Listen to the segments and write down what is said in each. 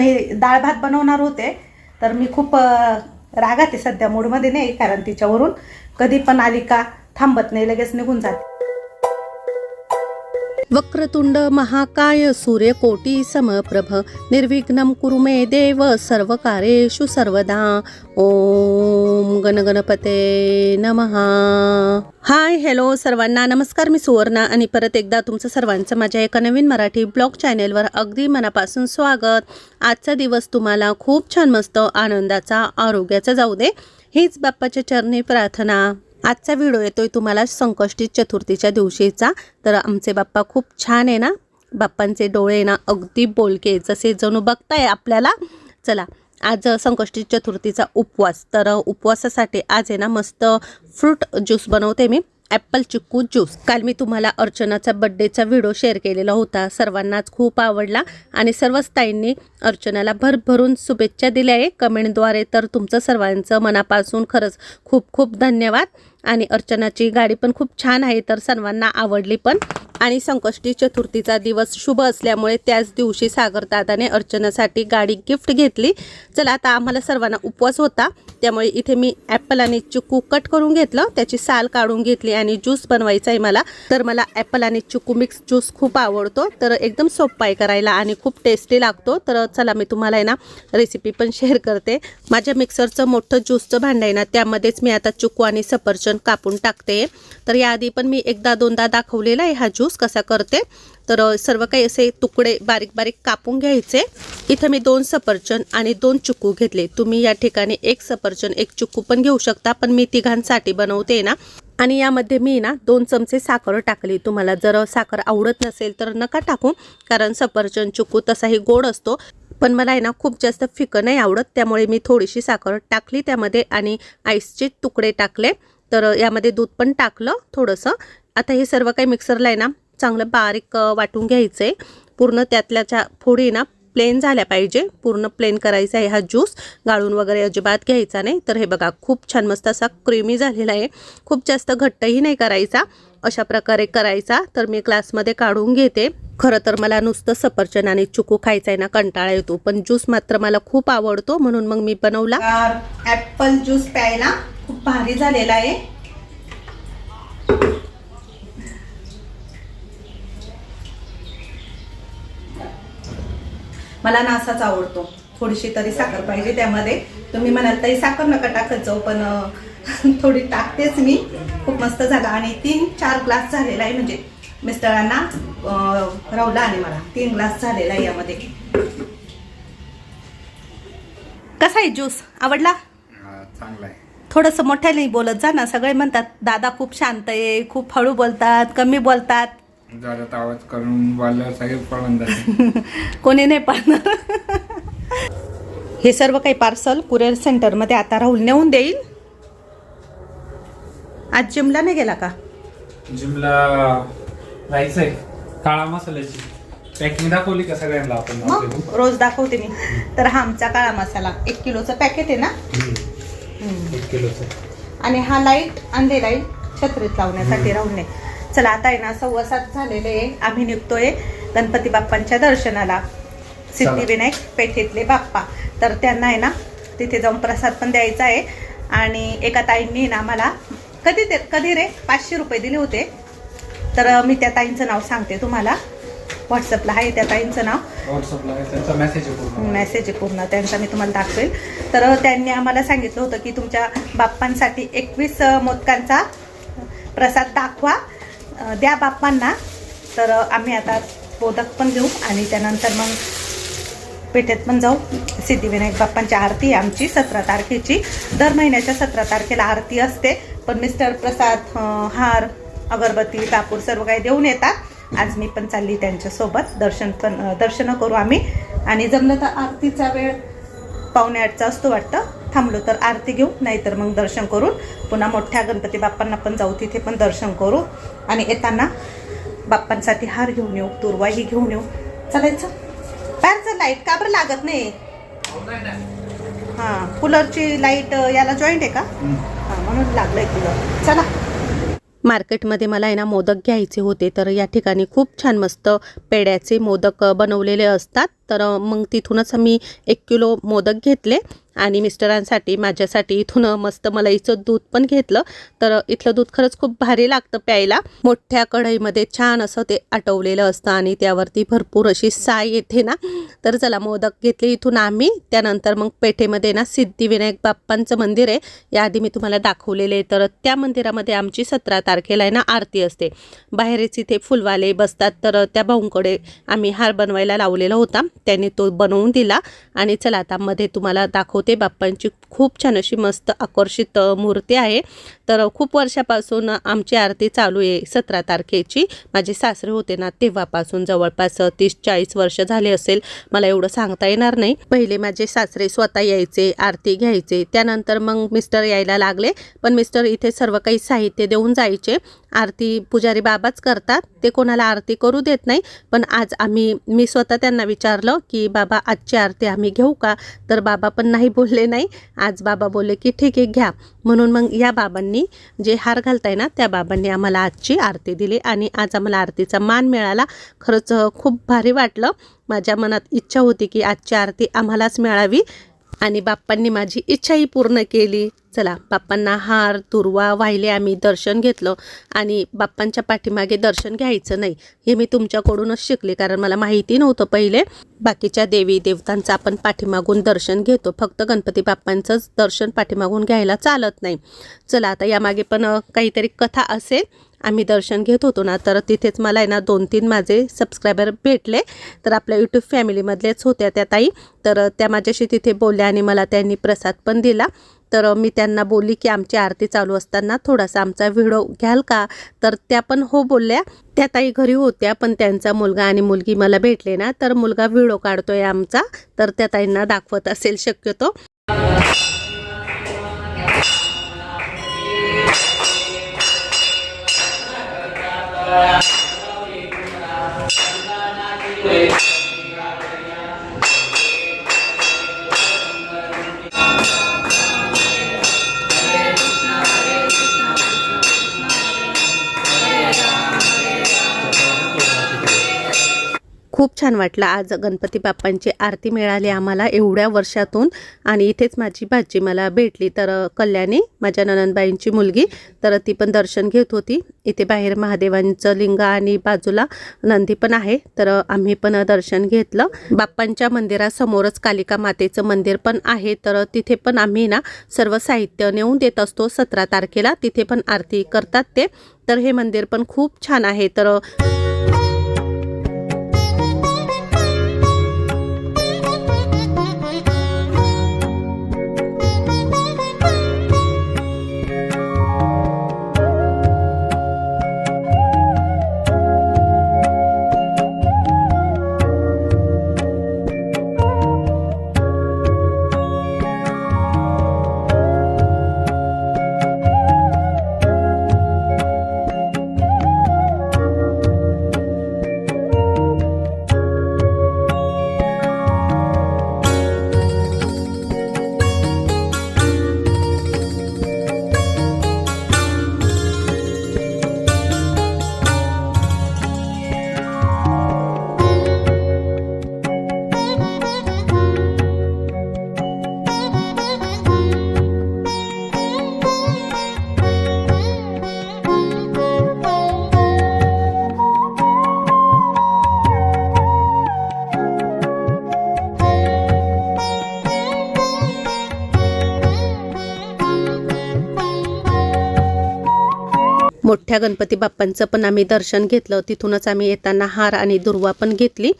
मी डाळ भात बनवणार होते तर मी खूप रागाते रागात आहे सध्या मूडमध्ये नाही कारण तिच्यावरून कधी पण आली का थांबत नाही लगेच निघून जाते. वक्रतुंड महाकाय सूर्यकोटी समप्रभ निर्विघ्न कुरु मे देव सर्वकारेषु सर्वदा। ओम गणगणपते नमहा हाय हॅलो सर्वांना नमस्कार मी सुवर्णा आणि परत एकदा तुमचं सर्वांचं माझ्या एका नवीन मराठी ब्लॉग चॅनेलवर अगदी मनापासून स्वागत. आजचा दिवस तुम्हाला खूप छान मस्त आनंदाचा आरोग्याचा जाऊ दे. हीच बाप्पाच्या चरणी प्रार्थना. आजचा व्हिडिओ येतोय तुम्हाला संकष्टी चतुर्थीच्या दिवशीचा. तर आमचे बाप्पा खूप छान आहे ना? बाप्पांचे डोळे ना अगदी बोलके जसे जणू बघताय आपल्याला. चला आज संकष्टी चतुर्थीचा उपवास. तर उपवासासाठी आज आहे ना मस्त फ्रूट ज्यूस बनवते मी. ॲपल चिक्कू ज्यूस. काल मी तुम्हाला अर्चनाचा बड्डेचा व्हिडिओ शेअर केलेला होता. सर्वांनाच खूप आवडला आणि सर्वच ताईंनी अर्चनाला भरभरून शुभेच्छा दिल्या आहे कमेंटद्वारे तर तुमचं सर्वांचं मनापासून खरंच खूप खूप धन्यवाद. आणि अर्चनाची गाडी पण खूप छान आहे तर सर्वांना आवडली पण. आणि संकष्टी चतुर्थीचा दिवस शुभ असल्यामुळे त्याच दिवशी सागर दादाने अर्चनासाठी गाडी गिफ्ट घेतली. चला आता आम्हाला सर्वांना उपवास होता. त्यामुळे इथे मी ॲपल आणि चिकू कट करून घेतलं. त्याची साल काढून घेतली आणि ज्यूस बनवायचा आहे मला. तर मला ॲपल आणि चिकू मिक्स ज्यूस खूप आवडतो. तर एकदम सोपा आहे करायला आणि खूप टेस्टी लागतो. तर चला मी तुम्हाला आहे ना रेसिपी पण शेअर करते. माझ्या मिक्सरचं मोठं ज्यूसचं भांडं आहे ना त्यामध्येच मी आता चिकू आणि सफरचंद कापून टाकते. तर याआधी पण मी एकदा दोनदा दाखवलेला आहे हा ज्यूस कसा करते. तर सर्व काही असे तुकडे बारीक बारीक कापून घ्यायचे. इथं मी दोन सफरचंद आणि दोन चुकू घेतले. तुम्ही या ठिकाणी एक सफरचंद एक चुकू पण घेऊ शकता पण मी तिघांसाठी बनवते ना. आणि यामध्ये मी ना दोन चमचे साखर टाकली. तुम्हाला जर साखर आवडत नसेल तर नका टाकू कारण सफरचंद चुकू तसाही गोड असतो. पण मला आहे ना खूप जास्त फिकं नाही आवडत त्यामुळे मी थोडीशी साखर टाकली त्यामध्ये आणि आईसचे तुकडे टाकले. तर यामध्ये दूध पण टाकलं थोडंसं. आता हे सर्व काही मिक्सरला आहे ना चांगलं बारीक वाटून घ्यायचं आहे पूर्ण त्यातल्याच्या फोडी ना प्लेन झाल्या पाहिजे. पूर्ण प्लेन करायचा आहे हा ज्यूस गाळून वगैरे अजिबात घ्यायचा नाही. तर हे बघा खूप छान मस्त असा क्रीमी झालेला आहे. खूप जास्त घट्टही नाही करायचा. अशा प्रकारे करायचा. तर मी ग्लासमध्ये काढून घेते. खरं तर मला नुसतं सफरचंद आणि चुकू खायचा आहे ना कंटाळा येतो. पण ज्यूस मात्र मला खूप आवडतो. म्हणून मग मी बनवला. ॲपल ज्यूस प्यायला खूप भारी झालेला आहे. मला ना असाच आवडतो. थोडीशी तरी साखर पाहिजे त्यामध्ये. तुम्ही म्हणाल तरी साखर नका टाकत जाऊ पण थोडी टाकतेच मी. खूप मस्त झाला. आणि तीन चार ग्लास झालेला आहे. म्हणजे मिस्टरांना अं, राहुला आणि मला. तीन ग्लास झालेला आहे यामध्ये. कसा आहे ज्यूस? आवडला? चांगला आहे. थोडंसं मोठ्याने बोलत जा ना. सगळे म्हणतात दादा खूप शांत आहे. खूप हळू बोलतात. कमी बोलतात. जोरात आवाज करून बोलल्यावर सगळे पळून जाते कोणी नाही पाहणार हे सर्व काही पार्सल कुरिअर सेंटरमध्ये आता राहुल नेऊन देईल. आज जिमला नाही गेला का? जिमला जायचंय. काळा मसाल्याची. पॅकिंग दाखवली का सगळ्यांना आपण मग रोज दाखवते मी. तर हा आमचा काळा मसाला. एक किलोचं पॅकेट आहे ना? हम्म. हम्म. एक किलोचं. आणि हा लाइट आणलेला आहे. छत्रीत लावण्यासाठी राहून चला आता आहे ना सव्वा सात झालेले आहे. आम्ही निघतोय गणपती बाप्पांच्या दर्शनाला. सिद्धिविनायक पेठेतले बाप्पा. तर त्यांना आहे ना तिथे जाऊन प्रसाद पण द्यायचा आहे. आणि एका ताईंनी ना मला कधी ते कधी रे? पाचशे रुपये दिले होते. तर मी त्या ताईंचं नाव सांगते तुम्हाला. व्हॉट्सअपला आहे त्या ताईंचं नाव. व्हॉट्सअपला त्यांचा मेसेज आहे पूर्ण. मेसेज आहे पूर्ण. त्यांचा मी तुम्हाला दाखवेल. तर त्यांनी आम्हाला सांगितलं होतं की तुमच्या बाप्पांसाठी एकवीस मोदकांचा प्रसाद दाखवा. द्या बाप्पांना. तर आम्ही आता मोदक पण घेऊ आणि त्यानंतर मग पेठेत पण जाऊ. सिद्धिविनायक बाप्पांची आरती आहे आमची सतरा तारखेची. दर महिन्याच्या सतरा तारखेला आरती असते. पण मिस्टर प्रसाद हार अगरबत्ती कापूर सर्व काही देऊन येतात. आज मी पण चालली त्यांच्यासोबत. दर्शन पण दर्शनं करू आम्ही. आणि जमलं तर आरतीचा वेळ पावणे आठचा असतो वाटतं. थांबलो तर आरती घेऊ नाहीतर मग दर्शन करून पुन्हा मोठ्या गणपती बाप्पांना पण जाऊ तिथे पण दर्शन करू आणि येताना बाप्पांसाठी हार घेऊन येऊ तुरवाही घेऊन येऊ. चालायचं? बाहेरचं लाइट का बरं लागत नाही? हां कूलरची लाइट याला जॉईंट आहे का? हां म्हणून लागलंय कूलर चला. मार्केटमध्ये मला आहे ना मोदक घ्यायचे होते तर या ठिकाणी खूप छान मस्त पेड्याचे मोदक बनवलेले असतात. तर मग तिथूनच मी एक किलो मोदक घेतले. आणि मिस्टरांसाठी माझ्यासाठी इथून मस्त मलाईचं दूध पण घेतलं. तर इथलं दूध खरंच खूप भारी लागतं प्यायला. मोठ्या कढईमध्ये छान असं ते आटवलेलं असतं आणि त्यावरती भरपूर अशी साय येते ना. तर चला मोदक घेतले इथून आम्ही. त्यानंतर मग पेठेमध्ये ना सिद्धिविनायक बाप्पांचं मंदिर आहे. याआधी मी तुम्हाला दाखवलेले तर त्या मंदिरामध्ये आमची सतरा तारखेला आहे ना आरती असते. बाहेरच इथे फुलवाले बसतात. तर त्या भाऊंकडे आम्ही हार बनवायला लावलेला होता. त्यांनी तो बनवून दिला. आणि चला आता मध्ये तुम्हाला दाखवते बाप्पांची खूप छान अशी मस्त आकर्षित मूर्ती आहे. तर खूप वर्षापासून आमची आरती चालू आहे सतरा तारखेची. माझे सासरे होते ना तेव्हापासून जवळपास तीस चाळीस वर्ष झाले असेल. मला एवढं सांगता येणार नाही. पहिले माझे सासरे स्वतः यायचे आरती घ्यायचे. त्यानंतर मग मिस्टर यायला लागले. पण मिस्टर इथे सर्व काही साहित्य देऊन जायचे. आरती पुजारी बाबाच करतात. ते कोणाला आरती करू देत नाही. पण आज आम्ही मी स्वतः त्यांना विचारलं की बाबा आजची आरती आम्ही घेऊ का? तर बाबा पण नाही बोलले नाही. आज बाबा बोलले की ठीक आहे घ्या. म्हणून मग या बाबांनी जे हार घालताय ना त्या बाबांनी आम्हाला आजची आरती दिली आणि आज आम्हाला आरतीचा मान मिळाला. खरंच खूप भारी वाटलं. माझ्या मनात इच्छा होती की आजची आरती आम्हालाच मिळावी आणि बाप्पांनी माझी इच्छाही पूर्ण केली. चला बाप्पांना हार दुर्वा वाहिले आम्ही दर्शन घेतलं आणि बाप्पांच्या पाठीमागे दर्शन घ्यायचं नाही हे मी तुमच्याकडूनच शिकले कारण मला माहिती नव्हतं पहिले. बाकीच्या देवी देवतांचं आपण पाठीमागून दर्शन घेतो फक्त गणपती बाप्पांचंच दर्शन पाठीमागून घ्यायला चालत नाही. चला आता यामागे पण काहीतरी कथा असेल आम्ही दर्शन घेत होतो ना तर तिथेच मला आहे ना दोन तीन माझे सबस्क्रायबर भेटले तर आपल्या यूट्यूब फॅमिलीमधलेच होत्या त्या ताई तर त्या माझ्याशी तिथे बोलल्या आणि मला त्यांनी प्रसाद पण दिला. तर मी त्यांना बोलली की आमची आरती चालू असताना थोडासा आमचा व्हिडिओ घ्याल का? तर त्या पण हो बोलल्या. त्या ताई घरी होत्या पण त्यांचा मुलगा आणि मुलगी मला भेटले ना तर मुलगा व्हिडिओ काढतोय आमचा. तर त्या ताईंना दाखवत असेल शक्यतो. खूप छान वाटलं. आज गणपती बाप्पांची आरती मिळाली आम्हाला एवढ्या वर्षातून. आणि इथेच माझी भाजी मला भेटली. तर कल्याणी माझ्या ननंदबाईंची मुलगी तर ती पण दर्शन घेत होती. इथे बाहेर महादेवांचं लिंग आणि बाजूला नंदी पण आहे. तर आम्ही पण दर्शन घेतलं. बाप्पांच्या मंदिरासमोरच कालिका मातेचं मंदिर पण आहे. तर तिथे पण आम्ही ना सर्व साहित्य नेऊन देत असतो सतरा तारखेला. तिथे पण आरती करतात ते. तर हे मंदिर पण खूप छान आहे. तर मोठ्या गणपती बाप्पांचं पण आम्ही दर्शन घेतलं. तिथूनच आम्ही येताना हार आणि दुर्वा पण घेतली.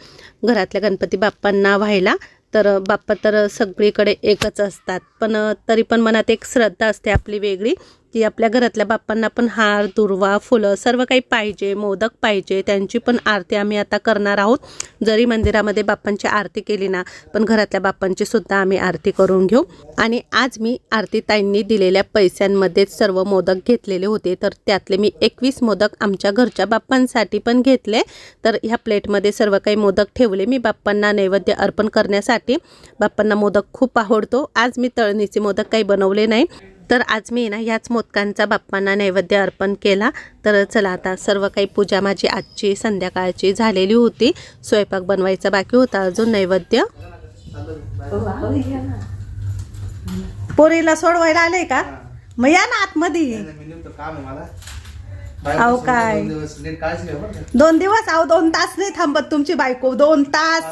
घरातल्या गणपती बाप्पांना व्हायला. तर बाप्पा तर सगळीकडे एकच असतात. पण तरी पण मनात एक श्रद्धा असते आपली वेगळी. की आपल्या घरातल्या बाप्पांना पण हार दुर्वा फुलं सर्व काही पाहिजे मोदक पाहिजे त्यांची पण आरती आम्ही आता करणार आहोत. जरी मंदिरामध्ये बाप्पांची आरती केली ना पण घरातल्या बाप्पांची सुद्धा आम्ही आरती करून घेऊ. आणि आज मी आरती ताईंनी दिलेल्या पैशांमध्येच सर्व मोदक घेतलेले होते. तर त्यातले मी एकवीस मोदक आमच्या घरच्या बाप्पांसाठी पण घेतले. तर ह्या प्लेटमध्ये सर्व काही मोदक ठेवले मी बाप्पांना नैवेद्य अर्पण करण्यासाठी. बाप्पांना मोदक खूप आवडतो. आज मी तळणीचे मोदक काही बनवले नाही. तर आज मी ना ह्याच मोदकांचा बाप्पांना नैवेद्य अर्पण केला. तर चला आता सर्व काही पूजा माझी आजची संध्याकाळची झालेली होती. स्वयंपाक बनवायचा बाकी होता अजून नैवेद्य. पोरीला सोडवायला आले का? मग या ना आतमध्ये. काम आहे मला. अहो, काय? दोन दिवस अहो दोन तास नाही थांबत तुमची बायको. दोन तास.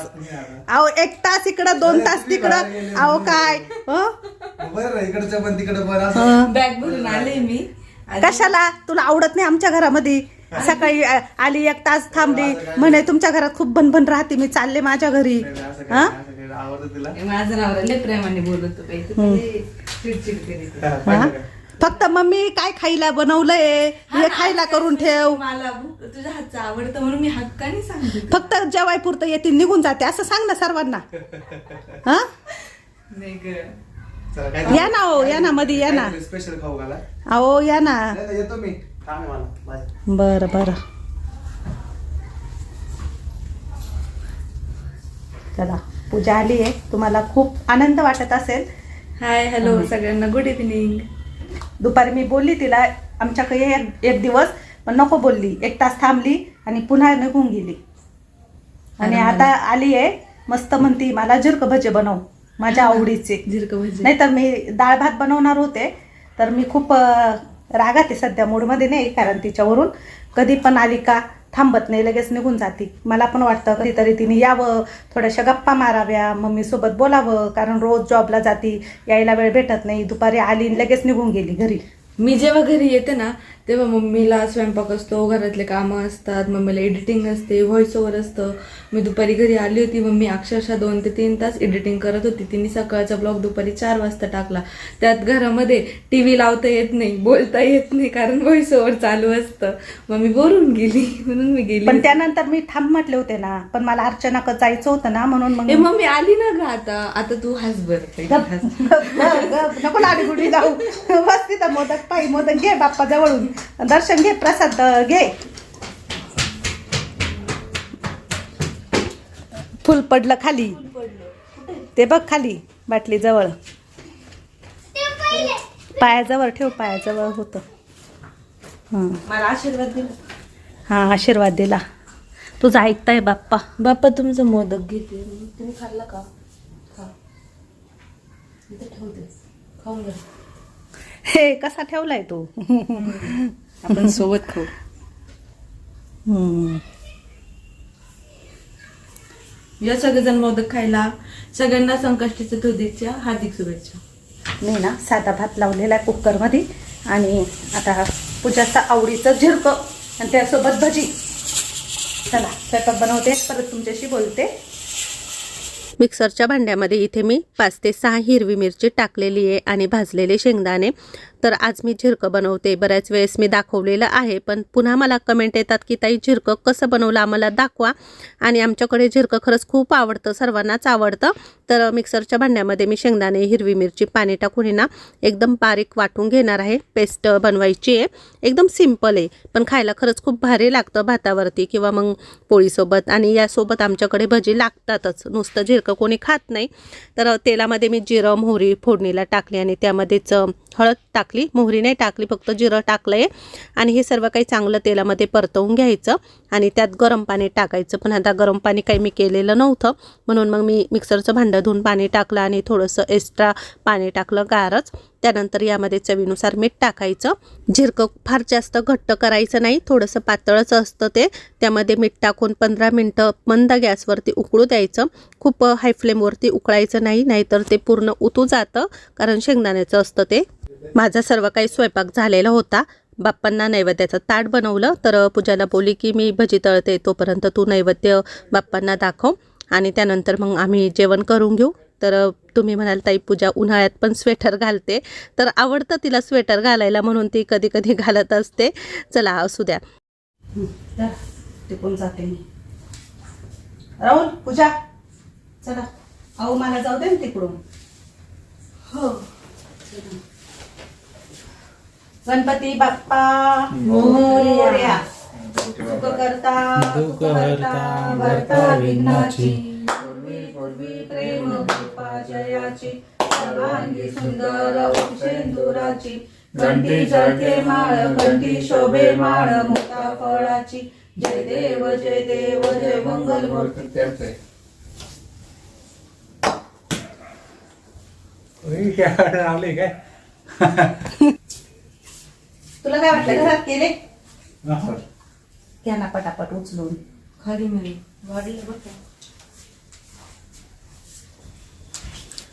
अहो एक तास इकडं दोन तास तिकडं. अहो काय? बरं ना इकडचं पण तिकडं पण. असं. बॅग भरून आले मी. कशाला? तुला आवडत नाही आमच्या घरामध्ये? सकाळी आली एक तास थांबली. म्हणे तुमच्या घरात खूप बनबन राहते मी चालले माझ्या घरी. हा? माझं नाव प्रेमाने बोलत फक्त मम्मी काय खायला बनवलंय? हे खायला करून ठेव. मला भूक तुझ्या हातचं आवडतं म्हणून मी हक्काने सांगते. फक्त जेवाय पुरतं येते निघून जाते. असं सांग ना सर्वांना. हा? नाही ग. चला काय या ना हो या ना मध्ये या ना. स्पेशल खाऊ घाला? अहो या ना. नाही, नाही, येतो मी. काम आहे मला. बाय. बर बर. चला पूजा आली आहे. तुम्हाला खूप आनंद वाटत असेल. हाय हॅलो सगळ्यांना. गुड इव्हनिंग दुपारी मी बोलली तिला आमच्याकडे एक एक दिवस पण नको बोलली. एक तास थांबली आणि पुन्हा निघून गेली. आणि आता आली आहे मस्त म्हणती मला जिरक भजे बनव माझ्या आवडीचे. झिरक भजी. नाही तर मी डाळ भात बनवणार होते तर मी खूप रागात आहे सध्या मूडमध्ये नाही कारण तिच्यावरून कधी पण आली का? थांबत नाही लगेच निघून जाते. मला पण वाटतं कधीतरी तिने यावं थोड्याशा गप्पा माराव्या मम्मीसोबत बोलावं कारण रोज जॉबला जाते यायला वेळ भेटत नाही दुपारी आली आणि लगेच निघून गेली घरी. मी जेव्हा घरी येते ना तेव्हा मम्मीला स्वयंपाक असतो घरातले कामं असतात मम्मीला एडिटिंग असते व्हॉइस ओव्हर असतं. मी दुपारी घरी आली होती मम्मी अक्षरशः दोन ते तीन तास एडिटिंग करत होती. तिने सकाळचा ब्लॉग दुपारी चार वाजता टाकला. त्यात घरामध्ये टी व्ही लावता येत नाही बोलता येत नाही कारण व्हॉइस ओव्हर चालू असतं. मम्मी बोलून गेली म्हणून मी गेली पण त्यानंतर मी थांब म्हटले होते ना पण मला अर्चनाकडे जायचं होतं ना म्हणून मग मम्मी आली ना ग आता. आता तू हस बर गप, गप, गप, नको लाडी गुडी जाऊ. बस तिथं मोदक पायी मोदक घे बाप्पा जवळून. दर्शन घे प्रसाद घे. फुल पडलं खाली. ते बघ खाली बाटली जवळ. पायाजवळ ठेव पायाजवळ होतं. हां. मला आशीर्वाद दिला हां आशीर्वाद दिला. तुझं ऐकताय बाप्पा. बाप्पा तुमचं मोदक घेते. तुम्ही खाल्ला का? खा. इथे खाऊन घ्या हे कसा ठेवलाय तू? आपण सोबत खाऊ. या सगळेजण मोदक खायला सगळ्यांना संकष्टीच्या चतुर्थीच्या हार्दिक शुभेच्छा. मी ना साधा भात लावलेला आहे कुकरमध्ये आणि आता पूजाचा आवडीचं झिरकं आणि त्यासोबत भजी. चला स्वयंपाक बनवते परत तुमच्याशी बोलते. मिक्सरच्या भांड्यामध्ये इथे मी पाच ते सहा हिरवी मिरची टाकलेली आहे आणि भाजलेले शेंगदाणे. तर आज मी झिरकं बनवते. बऱ्याच वेळेस मी दाखवलेलं आहे पण पुन्हा मला कमेंट येतात की ताई झिरकं कसं बनवलं? आम्हाला दाखवा. आणि आमच्याकडे झिरकं खरंच खूप आवडतं सर्वांनाच आवडतं. तर मिक्सरच्या भांड्यामध्ये मी शेंगदाणे हिरवी मिरची पाणी टाकून ना एकदम बारीक वाटून घेणार आहे. पेस्ट बनवायची आहे. एकदम सिंपल आहे पण खायला खरंच खूप भारी लागतं भातावरती किंवा मग पोळीसोबत. आणि यासोबत आमच्याकडे भजी लागतातच. नुसतं झिरकं कोणी खात नाही. तर तेलामध्ये मी जिरं मोहरी फोडणीला टाकली आणि त्यामध्येच हळद टाक टाकली. मोहरी नाही टाकली फक्त जिरं टाकलं आहे आणि हे सर्व काही चांगलं तेलामध्ये परतवून घ्यायचं. आणि त्यात गरम पाणी टाकायचं. पण आता गरम पाणी काही मी केलेलं नव्हतं. म्हणून मग मी मिक्सरचं भांडं धुवून पाणी टाकलं आणि थोडंसं एक्स्ट्रा पाणी टाकलं गारच. त्यानंतर यामध्ये चवीनुसार मीठ टाकायचं. झिरकं फार जास्त घट्ट करायचं नाही. थोडंसं पातळच असतं ते. त्यामध्ये मीठ टाकून पंधरा मिनटं मंद गॅसवरती उकळू द्यायचं. खूप हाय फ्लेमवरती उकळायचं नाही. नाहीतर ते पूर्ण उतू जातं. कारण शेंगदाण्याचं असतं ते. माझा सर्व काही स्वयंपाक झालेला होता. बाप्पांना नैवेद्याचं ताट बनवलं. तर पूजाला बोली की मी भजी तळते तोपर्यंत तू नैवेद्य बाप्पांना दाखव आणि त्यानंतर मग आम्ही जेवण करून घेऊ. तर तुम्ही म्हणाल ताई पूजा उन्हाळ्यात पण स्वेटर घालते. तर आवडतं तिला स्वेटर घालायला म्हणून ती कधी कधी घालत असते. चला असू द्या. टिकून जाते मी. राहुल पूजा. चला. अहो मला जाऊ दे ना तिकडून. हो. गणपती बाप्पा मोरया. सुख करता दुःख हरता भरता विघ्नाची पूर्वी पूर्वी प्रेम कृपा जयाची. सर्वांगी सुंदर घंटी जळके माळ घंटी शोभे माळ मोठा फळाची. जय देव जय देव जय मंगल मूर्ती. त्याच आले काय? तुला काय वाटलं घरात केले? हा. घ्या ना पटापट उचलून. खाली मी वाढले बघ.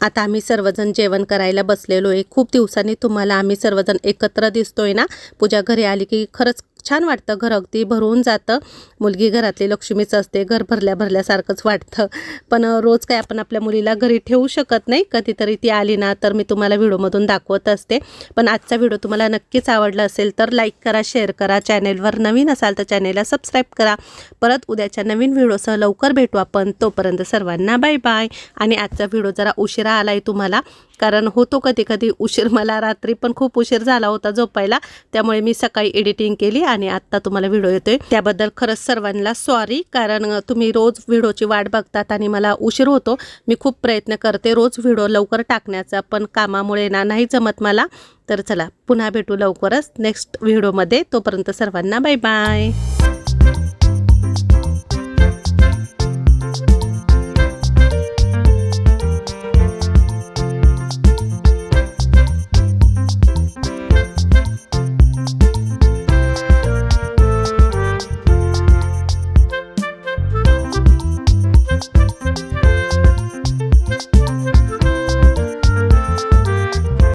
आता आम्ही सर्वजण जेवण करायला बसलेलो आहे. खूप दिवसांनी तुम्हाला आम्ही सर्वजण एकत्र दिसतोय ना? पूजा घरी आली की खरंच छान वाटतं घर. अगदी भरून जातं. मुलगी घरातली लक्ष्मीच असते. घर भरल्या भरल्यासारखंच वाटतं. पण रोज काय आपण आपल्या मुलीला घरी ठेवू शकत नाही. कधीतरी ती आली ना तर मी तुम्हाला व्हिडिओमधून दाखवत असते. पण आजचा व्हिडिओ तुम्हाला नक्कीच आवडला असेल तर लाईक करा शेअर करा. चॅनेलवर नवीन असाल तर चॅनेलला सबस्क्राईब करा. परत उद्याच्या नवीन व्हिडिओसह लवकर भेटू आपण. तोपर्यंत सर्वांना बाय बाय. आणि आजचा व्हिडिओ जरा उशिरा आला आहे तुम्हाला कारण होतो कधी कधी उशीर मला रात्री पण खूप उशीर झाला होता झोपायला. त्यामुळे मी सकाळी एडिटिंग केली आणि आत्ता तुम्हाला व्हिडिओ येतोय. त्याबद्दल खरंच सर्वांना सॉरी कारण तुम्ही रोज व्हिडिओची वाट बघतात आणि मला उशीर होतो. मी खूप प्रयत्न करते रोज व्हिडिओ लवकर टाकण्याचा पण कामामुळे ना नाही जमत मला. तर चला पुन्हा भेटू लवकरच नेक्स्ट व्हिडिओमध्ये तोपर्यंत सर्वांना बाय बाय